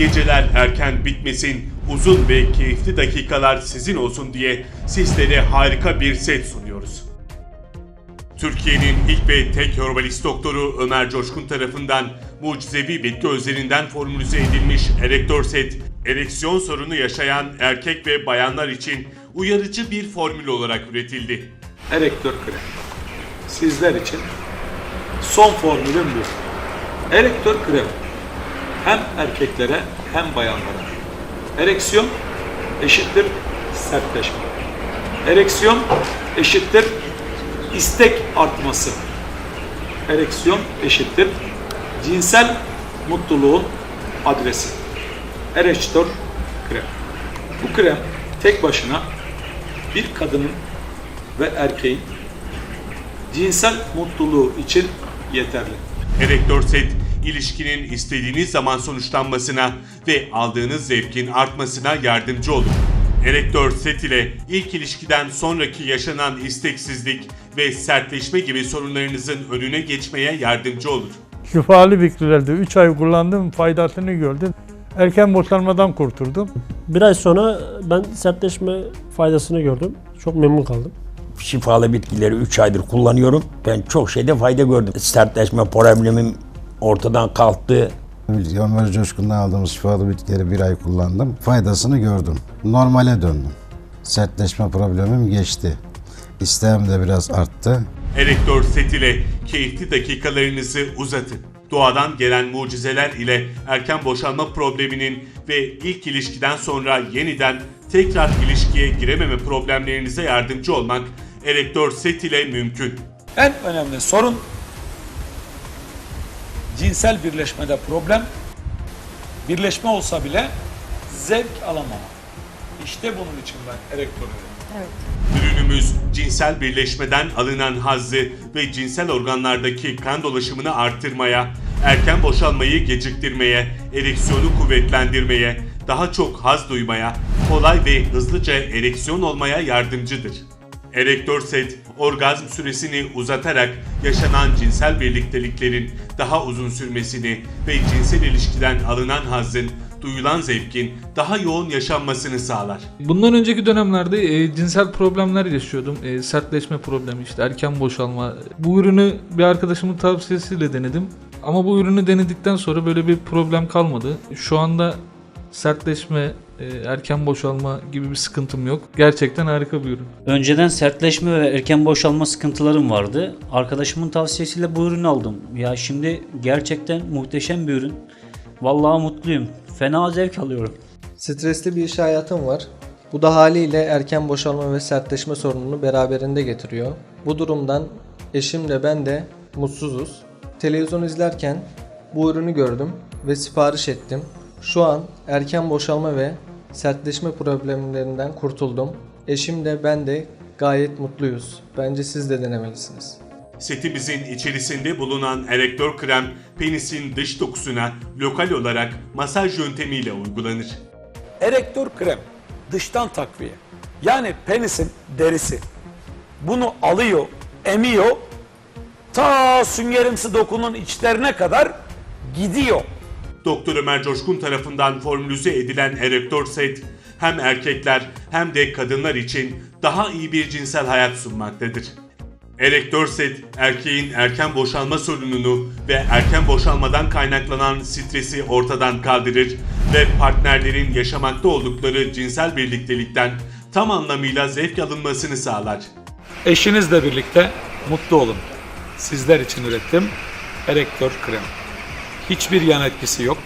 Geceler erken bitmesin, uzun ve keyifli dakikalar sizin olsun diye sizlere harika bir set sunuyoruz. Türkiye'nin ilk ve tek herbalist doktoru Ömer Coşkun tarafından mucizevi bitki özlerinden formülize edilmiş Erektör Set, ereksiyon sorunu yaşayan erkek ve bayanlar için uyarıcı bir formül olarak üretildi. Erektör krem. Sizler için son formülüm bu. Erektör krem. Hem erkeklere hem bayanlara. Ereksiyon eşittir sertleşme. Ereksiyon eşittir istek artması. Ereksiyon eşittir cinsel mutluluğun adresi. Erektör krem. Bu krem tek başına bir kadının ve erkeğin cinsel mutluluğu için yeterli. Erektör Set, ilişkinin istediğiniz zaman sonuçlanmasına ve aldığınız zevkin artmasına yardımcı olur. Erektör Set ile ilk ilişkiden sonraki yaşanan isteksizlik ve sertleşme gibi sorunlarınızın önüne geçmeye yardımcı olur. Şifalı bitkilerdi. 3 ay kullandım, faydasını gördüm. Erken boşanmadan kurtuldum. Bir ay sonra ben sertleşme faydasını gördüm. Çok memnun kaldım. şifalı bitkileri 3 aydır kullanıyorum. Ben çok şeyde fayda gördüm. Sertleşme problemim ortadan kalktı. Ömer Coşkun'dan aldığımız şifalı bitkileri bir ay kullandım. Faydasını gördüm. Normale döndüm. Sertleşme problemim geçti. İsteğim de biraz arttı. Erektör Set ile keyifli dakikalarınızı uzatın. Doğadan gelen mucizeler ile erken boşanma probleminin ve ilk ilişkiden sonra yeniden tekrar ilişkiye girememe problemlerinize yardımcı olmak Erektör Set ile mümkün. En önemli sorun cinsel birleşmede problem. Birleşme olsa bile zevk alamama. İşte bunun için ben erektör dedim. Ürünümüz cinsel birleşmeden alınan hazzı ve cinsel organlardaki kan dolaşımını arttırmaya, erken boşalmayı geciktirmeye, ereksiyonu kuvvetlendirmeye, daha çok haz duymaya, kolay ve hızlıca ereksiyon olmaya yardımcıdır. Erektör set, orgazm süresini uzatarak yaşanan cinsel birlikteliklerin daha uzun sürmesini ve cinsel ilişkiden alınan hazzın, duyulan zevkin daha yoğun yaşanmasını sağlar. Bundan önceki dönemlerde e, cinsel problemler yaşıyordum. E, sertleşme problemi işte erken boşalma. Bu ürünü bir arkadaşımın tavsiyesiyle denedim. Ama bu ürünü denedikten sonra böyle bir problem kalmadı. Şu anda sertleşme, erken boşalma gibi bir sıkıntım yok. Gerçekten harika bir ürün. Önceden sertleşme ve erken boşalma sıkıntılarım vardı. Arkadaşımın tavsiyesiyle bu ürünü aldım. Ya şimdi gerçekten muhteşem bir ürün. Vallahi mutluyum. Fena zevk alıyorum. Stresli bir iş hayatım var. Bu da haliyle erken boşalma ve sertleşme sorununu beraberinde getiriyor. Bu durumdan eşimle ben de mutsuzuz. Televizyon izlerken bu ürünü gördüm ve sipariş ettim. Şu an erken boşalma ve sertleşme problemlerinden kurtuldum. Eşim de ben de gayet mutluyuz. Bence siz de denemelisiniz. Setimizin içerisinde bulunan erektör krem penisin dış dokusuna lokal olarak masaj yöntemiyle uygulanır. Erektör krem dıştan takviye. Yani penisin derisi. Bunu alıyor, emiyor. Ta süngerimsi dokunun içlerine kadar gidiyor. Doktor Ömer Coşkun tarafından formülize edilen erektör set hem erkekler hem de kadınlar için daha iyi bir cinsel hayat sunmaktadır. Erektör set erkeğin erken boşalma sorununu ve erken boşalmadan kaynaklanan stresi ortadan kaldırır ve partnerlerin yaşamakta oldukları cinsel birliktelikten tam anlamıyla zevk alınmasını sağlar. Eşinizle birlikte mutlu olun. Sizler için ürettim. Erektör krem. Hiçbir yan etkisi yok.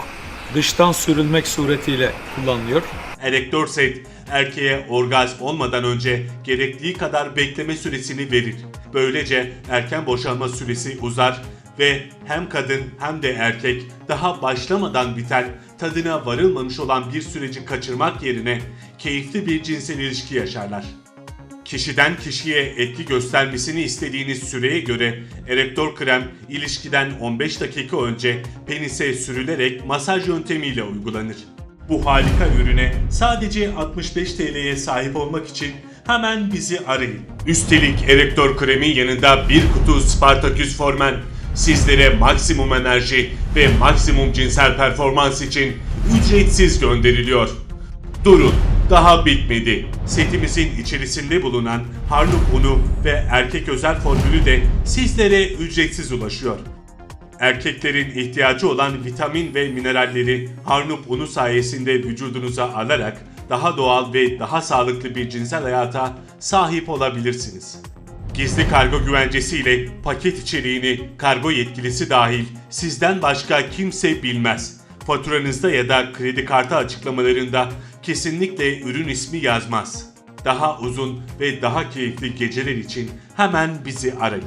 Dıştan sürülmek suretiyle kullanılıyor. Erektör set erkeğe orgazm olmadan önce gerektiği kadar bekleme süresini verir. Böylece erken boşalma süresi uzar ve hem kadın hem de erkek daha başlamadan biten tadına varılmamış olan bir süreci kaçırmak yerine keyifli bir cinsel ilişki yaşarlar. Kişiden kişiye etki göstermesini istediğiniz süreye göre erektör krem ilişkiden 15 dakika önce penise sürülerek masaj yöntemiyle uygulanır. Bu harika ürüne sadece 65 TL'ye sahip olmak için hemen bizi arayın. Üstelik erektör kremi yanında bir kutu Spartaküs Formen sizlere maksimum enerji ve maksimum cinsel performans için ücretsiz gönderiliyor. Durun, daha bitmedi. Setimizin içerisinde bulunan Harnup unu ve erkek özel formülü de sizlere ücretsiz ulaşıyor. Erkeklerin ihtiyacı olan vitamin ve mineralleri Harnup unu sayesinde vücudunuza alarak daha doğal ve daha sağlıklı bir cinsel hayata sahip olabilirsiniz. Gizli kargo güvencesiyle paket içeriğini kargo yetkilisi dahil sizden başka kimse bilmez. Faturanızda ya da kredi kartı açıklamalarında kesinlikle ürün ismi yazmaz. Daha uzun ve daha keyifli geceler için hemen bizi arayın.